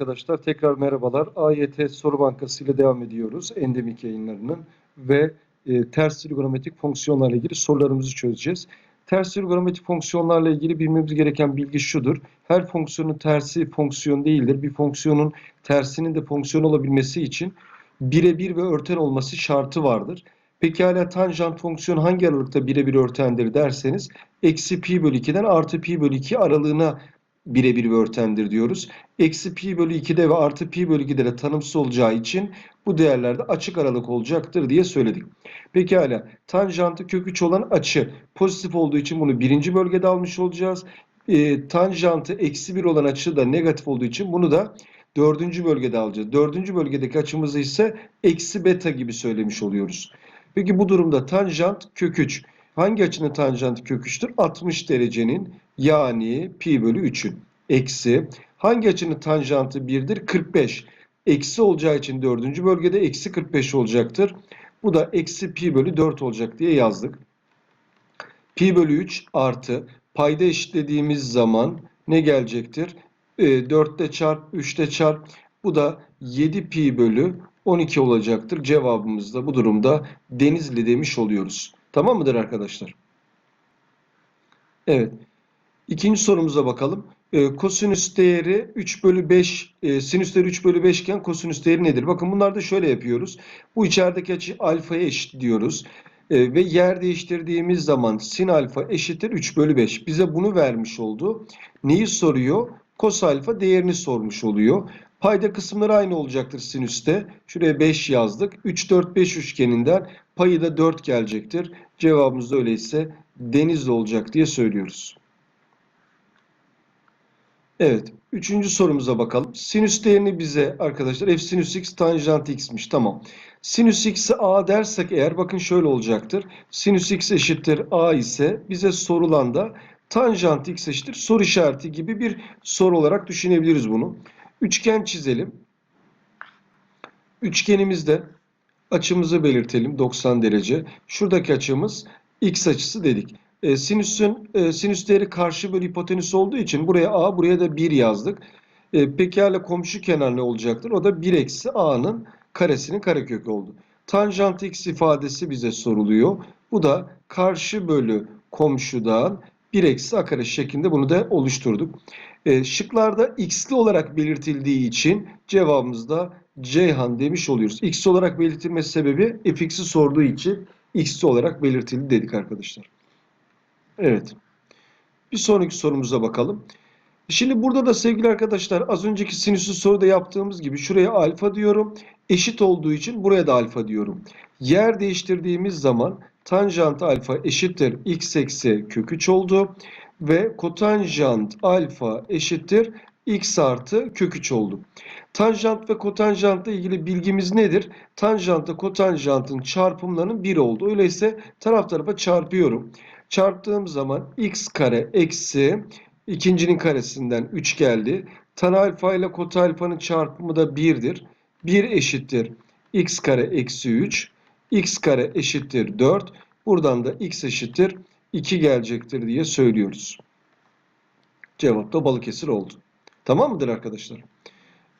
arkadaşlar. Tekrar merhabalar. AYT Soru Bankası ile devam ediyoruz. Endemik yayınlarının ve e, ters trigonometrik fonksiyonlarla ilgili sorularımızı çözeceğiz. Ters trigonometrik fonksiyonlarla ilgili bilmemiz gereken bilgi şudur. Her fonksiyonun tersi fonksiyon değildir. Bir fonksiyonun tersinin de fonksiyon olabilmesi için birebir ve örten olması şartı vardır. Pekala tanjant fonksiyon hangi aralıkta birebir örtendir derseniz eksi pi bölü 2'den artı pi bölü 2 aralığına birebir ve örtendir diyoruz. Eksi pi bölü 2'de ve artı pi bölü 2'de de tanımsız olacağı için bu değerlerde açık aralık olacaktır diye söyledik. Pekala tanjantı kök 3 olan açı pozitif olduğu için bunu birinci bölgede almış olacağız. E, tanjantı eksi 1 olan açı da negatif olduğu için bunu da dördüncü bölgede alacağız. Dördüncü bölgedeki açımızı ise eksi beta gibi söylemiş oluyoruz. Peki bu durumda tanjant kök 3. Hangi açının tanjantı kök 3'tür? 60 derecenin yani pi bölü 3'ün. Eksi. Hangi açının tanjantı 1'dir? 45. Eksi olacağı için dördüncü bölgede eksi 45 olacaktır. Bu da eksi pi bölü 4 olacak diye yazdık. Pi bölü 3 artı payda eşitlediğimiz zaman ne gelecektir? E, 4'te çarp, 3'te çarp. Bu da 7 pi bölü 12 olacaktır. Cevabımız da bu durumda Denizli demiş oluyoruz. Tamam mıdır arkadaşlar? Evet. İkinci sorumuza bakalım. E, kosinüs değeri 3 bölü 5, e, sinüs değeri 3 bölü 5 iken kosinüs değeri nedir? Bakın bunlar da şöyle yapıyoruz. Bu içerideki açı alfaya eşit diyoruz. E, ve yer değiştirdiğimiz zaman sin alfa eşittir 3 bölü 5. Bize bunu vermiş oldu. Neyi soruyor? Kos alfa değerini sormuş oluyor. Payda kısımları aynı olacaktır sinüste. Şuraya 5 yazdık. 3, 4, 5 üçgeninden payı da 4 gelecektir. Cevabımız da öyleyse denizli olacak diye söylüyoruz. Evet. Üçüncü sorumuza bakalım. Sinüs değerini bize arkadaşlar f sinüs x tanjant x'miş. Tamam. Sinüs x'i a dersek eğer bakın şöyle olacaktır. Sinüs x eşittir a ise bize sorulan da tanjant x eşittir soru işareti gibi bir soru olarak düşünebiliriz bunu. Üçgen çizelim. Üçgenimizde açımızı belirtelim 90 derece. Şuradaki açımız x açısı dedik. E, sinüsün e, sinüs karşı bölü hipotenüs olduğu için buraya a buraya da 1 yazdık. E, pekala komşu kenar ne olacaktır? O da 1 eksi a'nın karesinin karekökü oldu. Tanjant x ifadesi bize soruluyor. Bu da karşı bölü komşudan 1 eksi a kare şeklinde bunu da oluşturduk. E, şıklarda x'li olarak belirtildiği için cevabımızda Ceyhan demiş oluyoruz. X olarak belirtilmesi sebebi fx'i sorduğu için x'li olarak belirtildi dedik arkadaşlar. Evet. Bir sonraki sorumuza bakalım. Şimdi burada da sevgili arkadaşlar az önceki sinüsü soruda yaptığımız gibi şuraya alfa diyorum. Eşit olduğu için buraya da alfa diyorum. Yer değiştirdiğimiz zaman tanjant alfa eşittir x eksi kök 3 oldu. Ve kotanjant alfa eşittir x artı kök 3 oldu. Tanjant ve kotanjantla ilgili bilgimiz nedir? Tanjantla kotanjantın çarpımlarının 1 oldu. Öyleyse taraf tarafa çarpıyorum. Çarptığım zaman x kare eksi ikincinin karesinden 3 geldi. Tan alfa ile kot alfanın çarpımı da 1'dir. 1 eşittir x kare eksi 3. x kare eşittir 4. Buradan da x eşittir 2 gelecektir diye söylüyoruz. Cevap da Balıkesir oldu. Tamam mıdır arkadaşlar?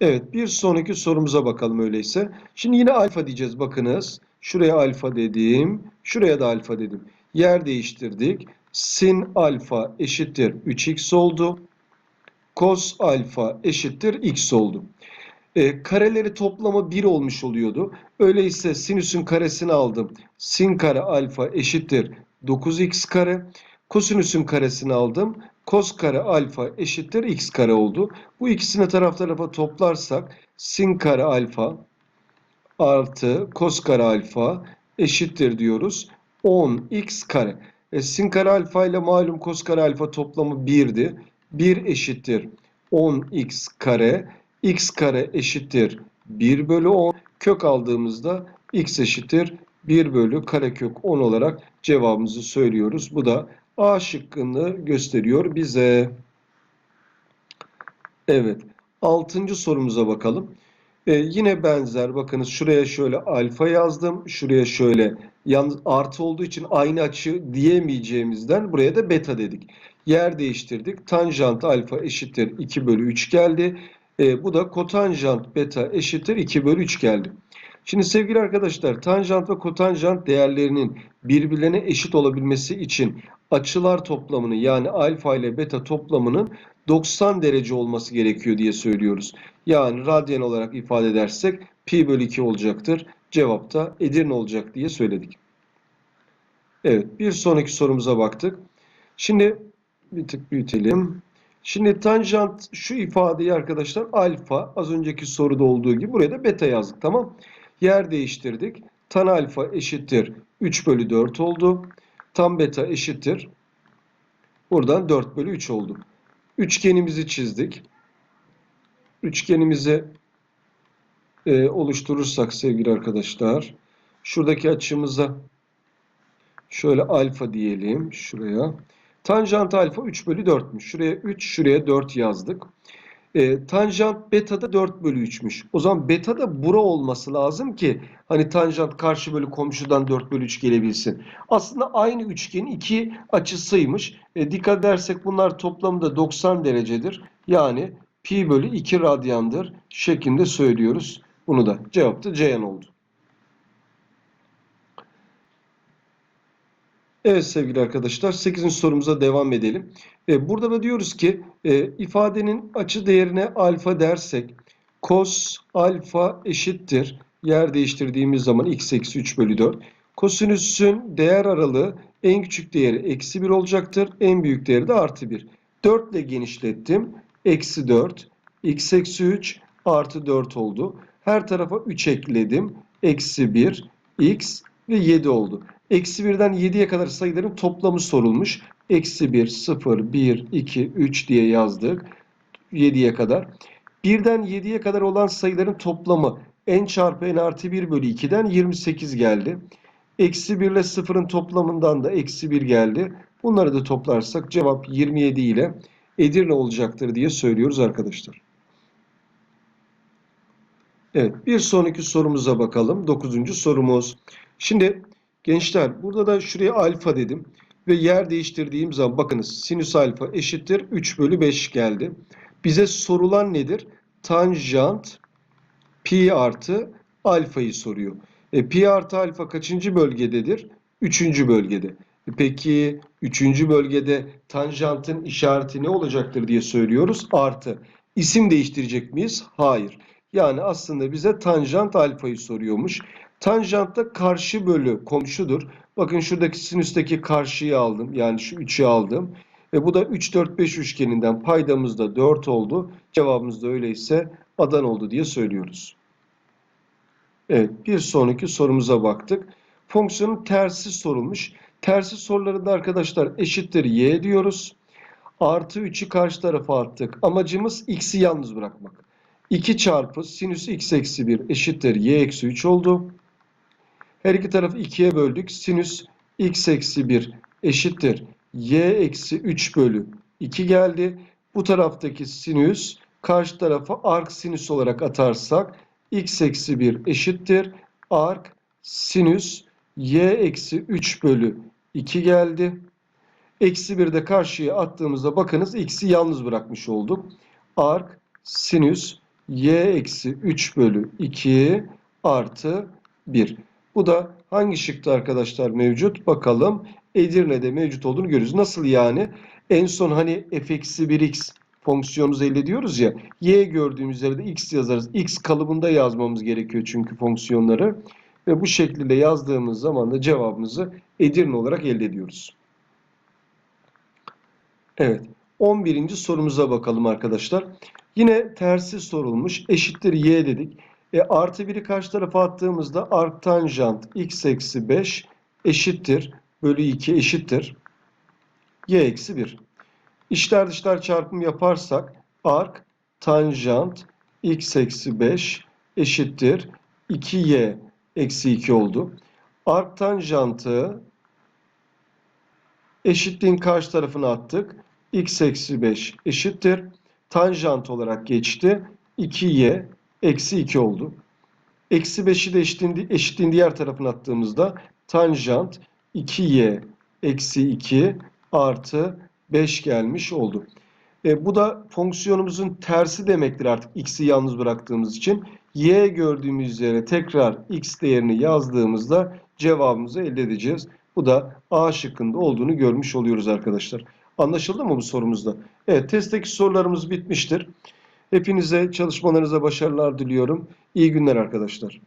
Evet bir sonraki sorumuza bakalım öyleyse. Şimdi yine alfa diyeceğiz bakınız. Şuraya alfa dedim. Şuraya da alfa dedim. Yer değiştirdik. Sin alfa eşittir 3x oldu. Kos alfa eşittir x oldu. E, kareleri toplamı 1 olmuş oluyordu. Öyleyse sinüsün karesini aldım. Sin kare alfa eşittir 9x kare. Kosinüsün karesini aldım. Kos kare alfa eşittir x kare oldu. Bu ikisini taraf tarafa toplarsak sin kare alfa artı kos kare alfa eşittir diyoruz. 10x kare. E, sin kare alfa ile malum kos kare alfa toplamı 1'di. 1 eşittir 10x kare. x kare eşittir 1 bölü 10. Kök aldığımızda x eşittir 1 bölü karekök 10 olarak cevabımızı söylüyoruz. Bu da A şıkkını gösteriyor bize. Evet. Altıncı sorumuza bakalım. Ee, yine benzer. Bakınız şuraya şöyle alfa yazdım. Şuraya şöyle yalnız artı olduğu için aynı açı diyemeyeceğimizden buraya da beta dedik. Yer değiştirdik. Tanjant alfa eşittir 2 bölü 3 geldi. E, bu da kotanjant beta eşittir 2 bölü 3 geldi. Şimdi sevgili arkadaşlar tanjant ve kotanjant değerlerinin birbirlerine eşit olabilmesi için açılar toplamını yani alfa ile beta toplamının 90 derece olması gerekiyor diye söylüyoruz. Yani radyan olarak ifade edersek pi bölü 2 olacaktır. Cevap da Edirne olacak diye söyledik. Evet bir sonraki sorumuza baktık. Şimdi bir tık büyütelim. Şimdi tanjant şu ifadeyi arkadaşlar alfa az önceki soruda olduğu gibi buraya da beta yazdık tamam. Yer değiştirdik. Tan alfa eşittir 3 bölü 4 oldu. Tan beta eşittir. Buradan 4 bölü 3 oldu. Üçgenimizi çizdik. Üçgenimizi e, oluşturursak sevgili arkadaşlar. Şuradaki açımıza şöyle alfa diyelim şuraya. Tanjant alfa 3 bölü 4'müş. Şuraya 3, şuraya 4 yazdık. E, tanjant beta da 4 bölü 3'müş. O zaman beta da bura olması lazım ki hani tanjant karşı bölü komşudan 4 bölü 3 gelebilsin. Aslında aynı üçgenin iki açısıymış. E, dikkat edersek bunlar toplamda 90 derecedir. Yani pi bölü 2 radyandır şeklinde söylüyoruz. Bunu da cevap da Ceyhan oldu. Evet sevgili arkadaşlar 8. sorumuza devam edelim. E, burada da diyoruz ki e, ifadenin açı değerine alfa dersek cos alfa eşittir. Yer değiştirdiğimiz zaman x eksi 3 bölü 4. Kosinüsün değer aralığı en küçük değeri eksi 1 olacaktır. En büyük değeri de artı 1. 4 ile genişlettim. Eksi 4 x eksi 3 artı 4 oldu. Her tarafa 3 ekledim. Eksi 1 x ve 7 oldu. Eksi 1'den 7'ye kadar sayıların toplamı sorulmuş. Eksi 1, 0, 1, 2, 3 diye yazdık. 7'ye kadar. 1'den 7'ye kadar olan sayıların toplamı n çarpı n artı 1 bölü 2'den 28 geldi. Eksi 1 ile 0'ın toplamından da eksi 1 geldi. Bunları da toplarsak cevap 27 ile Edirne olacaktır diye söylüyoruz arkadaşlar. Evet bir sonraki sorumuza bakalım. Dokuzuncu sorumuz. Şimdi gençler burada da şuraya alfa dedim. Ve yer değiştirdiğim zaman bakınız sinüs alfa eşittir 3 bölü 5 geldi. Bize sorulan nedir? Tanjant pi artı alfayı soruyor. E, pi artı alfa kaçıncı bölgededir? Üçüncü bölgede. E, peki üçüncü bölgede tanjantın işareti ne olacaktır diye söylüyoruz. Artı. İsim değiştirecek miyiz? Hayır. Yani aslında bize tanjant alfayı soruyormuş. Tanjant da karşı bölü komşudur. Bakın şuradaki sinüsteki karşıyı aldım. Yani şu 3'ü aldım. Ve bu da 3, 4, 5 üçgeninden paydamız da 4 oldu. Cevabımız da öyleyse adan oldu diye söylüyoruz. Evet bir sonraki sorumuza baktık. Fonksiyonun tersi sorulmuş. Tersi sorularında arkadaşlar eşittir y diyoruz. Artı 3'ü karşı tarafa attık. Amacımız x'i yalnız bırakmak. 2 çarpı sinüs x eksi 1 eşittir y eksi 3 oldu. Her iki tarafı 2'ye böldük. Sinüs x eksi 1 eşittir y eksi 3 bölü 2 geldi. Bu taraftaki sinüs karşı tarafa arc sinüs olarak atarsak x eksi 1 eşittir. Arc sinüs y eksi 3 bölü 2 geldi. Eksi 1 de karşıya attığımızda bakınız x'i yalnız bırakmış olduk. Arc sinüs y eksi 3 bölü 2 artı 1. Bu da hangi şıkta arkadaşlar mevcut? Bakalım. Edirne'de mevcut olduğunu görüyoruz. Nasıl yani? En son hani f eksi 1x fonksiyonumuzu elde ediyoruz ya. Y gördüğümüz yerde x yazarız. X kalıbında yazmamız gerekiyor çünkü fonksiyonları. Ve bu şekilde yazdığımız zaman da cevabımızı Edirne olarak elde ediyoruz. Evet. 11. sorumuza bakalım arkadaşlar. Yine tersi sorulmuş. Eşittir y dedik. E, artı 1'i karşı tarafa attığımızda arktanjant x eksi 5 eşittir. Bölü 2 eşittir. y eksi 1. İçler dışlar çarpımı yaparsak ark tanjant x eksi 5 eşittir. 2y eksi 2 oldu. Ark tanjantı eşitliğin karşı tarafına attık. x eksi 5 eşittir. Tanjant olarak geçti. 2y eksi 2 oldu. Eksi 5'i de eşitliğin, eşitliğin diğer tarafına attığımızda tanjant 2y eksi 2 artı 5 gelmiş oldu. E, bu da fonksiyonumuzun tersi demektir artık x'i yalnız bıraktığımız için. y gördüğümüz yere tekrar x değerini yazdığımızda cevabımızı elde edeceğiz. Bu da A şıkkında olduğunu görmüş oluyoruz arkadaşlar. Anlaşıldı mı bu sorumuzda? Evet, testteki sorularımız bitmiştir. Hepinize çalışmalarınıza başarılar diliyorum. İyi günler arkadaşlar.